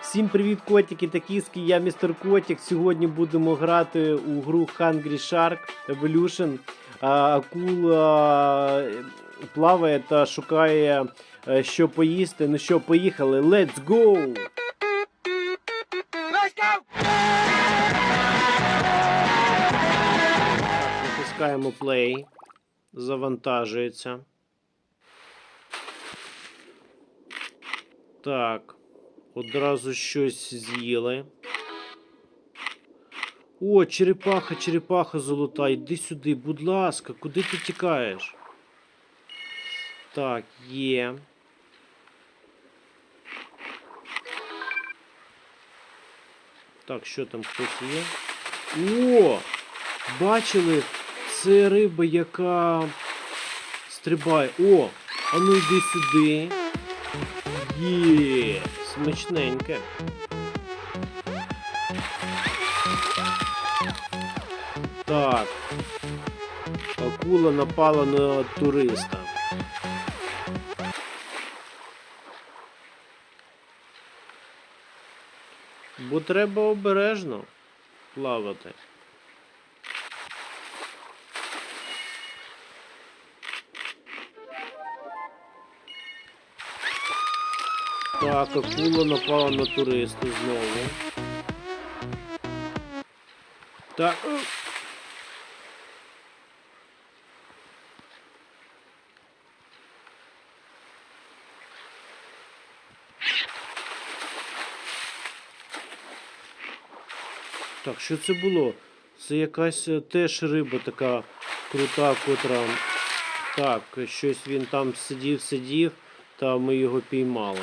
Всім привіт, котики та кіски, я містер Котик. Сьогодні будемо грати у гру Hungry Shark Evolution. Акула е, плаває та шукає, е, що поїсти. Ну що, поїхали, let's go! Let's go! Натискаємо play. Завантажується. Так. Одразу щось з'їли. О, черепаха, черепаха золота. Йди сюди, будь ласка, куди ти тікаєш? Так, є. Так, що там хтось є? О! Бачили? Це риба, яка стрибає. О! А ну йди сюди. Є, смачненьке. Так. Акула напала на туриста. Бо треба обережно плавати. Так, акула напала на туриста знову. Так. Так, що це було? Це якась е, теж риба така крута, котра. Так, щось він там сидів, сидів, та ми його піймали.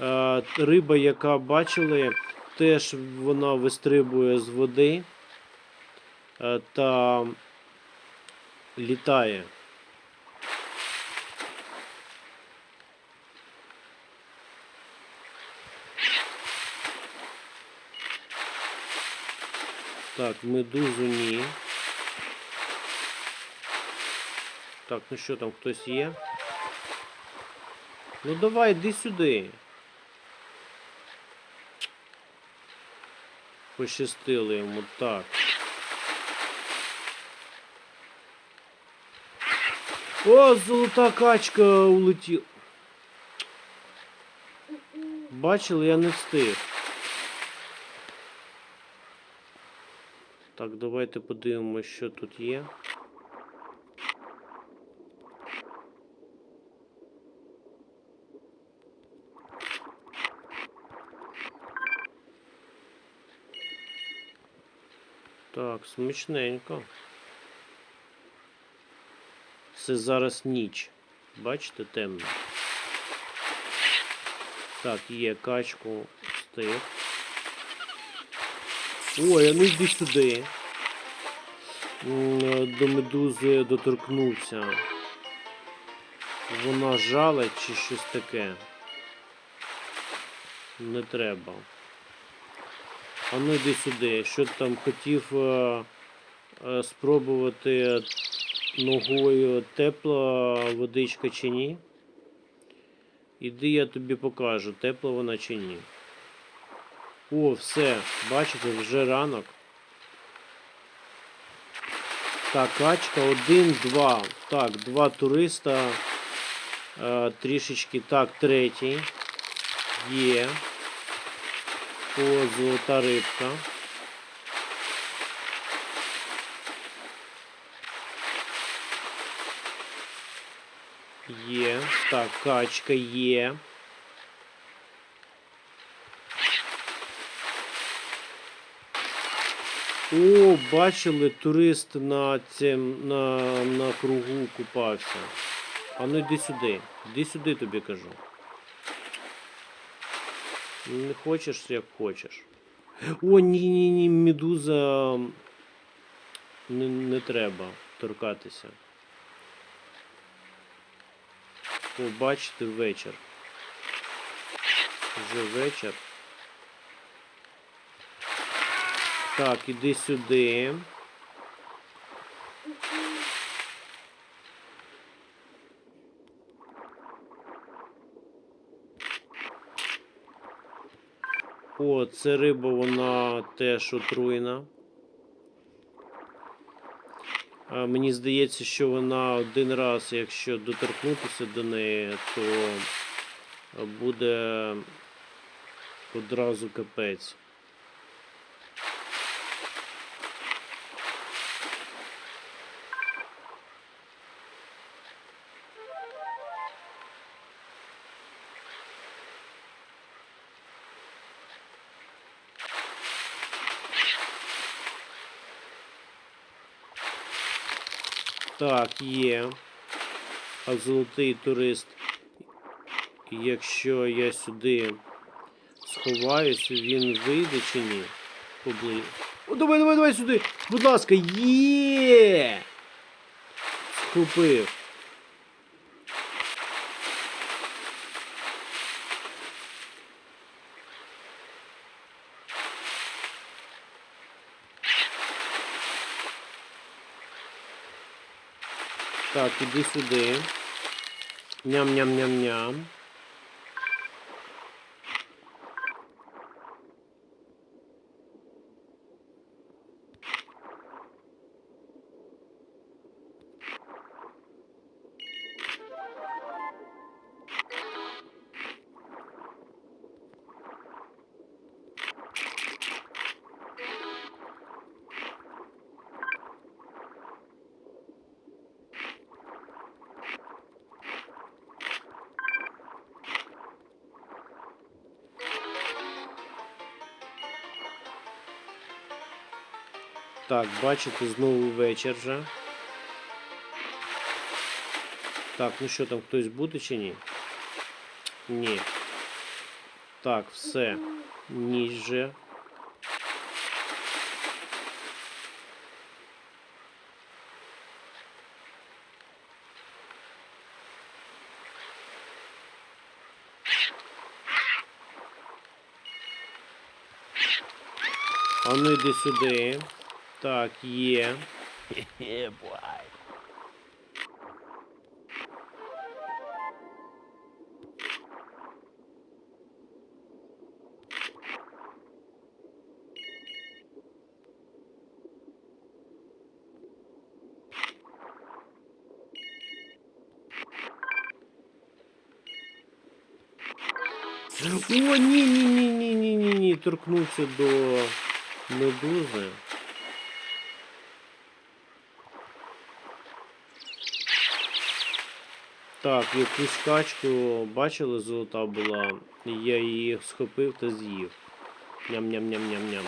Е, риба, яка бачили, теж вона вистрибує з води е, та літає. Так, медузу ні. Так, ну що там, хтось є? Ну давай, йди сюди. Пощастило йому так. О, золота качка улетіла. Бачили, я не встиг. Так, давайте подивимося, що тут є. Так, смачненько. Це зараз ніч. Бачите, темно. Так, є качку встиг. Ой, а ну йди сюди. До медузи доторкнувся. Вона жала чи щось таке. Не треба. А ну йди сюди. Що там хотів е, е, спробувати ногою тепла водичка чи ні? Іди я тобі покажу, тепла вона чи ні. О, все, бачите, вже ранок. Так, качка, один, два. Так, два туриста. Е, трішечки. Так, третій. Є. О, золота рибка. Є. Так, качка є. О, бачили, турист на цим на, на кругу купався. А ну йди сюди. Йди сюди, тобі кажу. Не хочеш, як хочеш. О, ні, ні, медуза. Не, не треба торкатися. О, бачите, вечір. Вже вечір. Так, іди сюди. О, це риба, вона теж отруєна. А, мені здається, що вона один раз, якщо доторкнутися до неї, то буде одразу капець. Так, є. А золотий турист. Якщо я сюди сховаюсь, він вийде чи ні? Побли... О, давай, давай, давай сюди! Будь ласка, є! Схопив. Так, іди сюди. Ням-ням-ням-ням. Так, бачите, знову вечір вже. Так, ну що там, хтось буде чи ні? Ні. Так, все. Ніч же. А ну йди сюди. Так, є. Yeah, boy. О, ні, ні, ні, ні, ні, ні, ні. Торкнувся до медузи. Так, якусь качку бачили, золота була. Я її схопив та з'їв. Ням-ням-ням-ням-ням.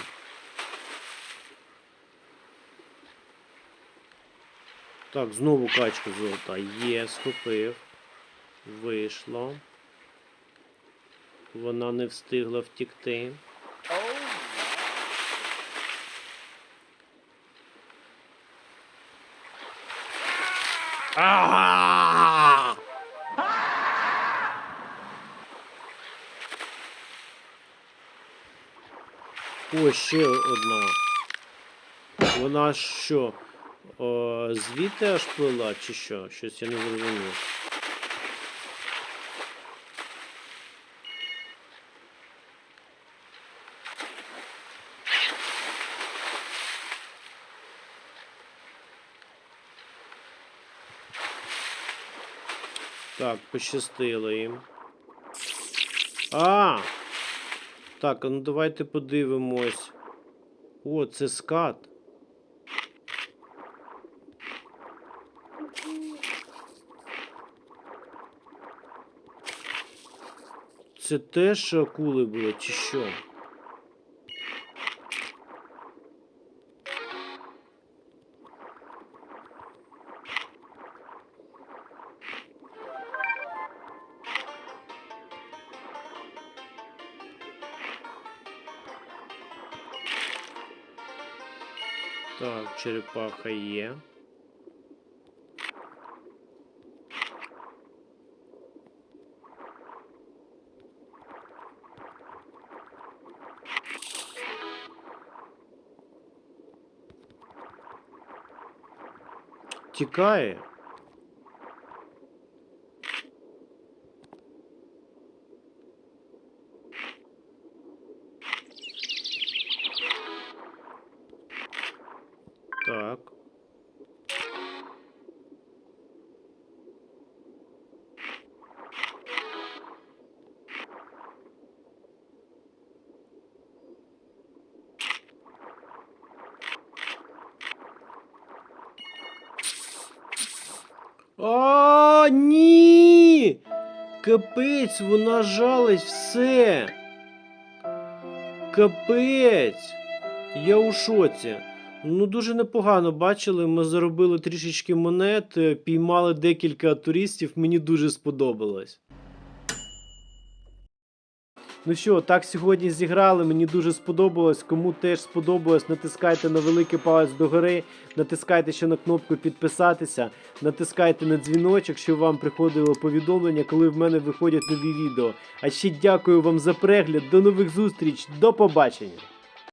Так, знову качка золота. Є, схопив. Вийшло. Вона не встигла втікти. Ага! О, ще одна. Вона що? О, звідти аж плила, чи що? Щось я не зрозумів. Так, пощастило їм. А! Так, ну давайте подивимось. О, це скат. Це теж акули були, чи що? Так, черепаха є. Тікає. А, ні! Капець, вона жалась все. Капець. Я у шоці. Ну, дуже непогано бачили. Ми заробили трішечки монет, піймали декілька туристів, мені дуже сподобалось. Ну що, так сьогодні зіграли. Мені дуже сподобалось. Кому теж сподобалось, натискайте на великий палець догори, натискайте ще на кнопку підписатися, натискайте на дзвіночок, щоб вам приходило повідомлення, коли в мене виходять нові відео. А ще дякую вам за перегляд. До нових зустріч, до побачення!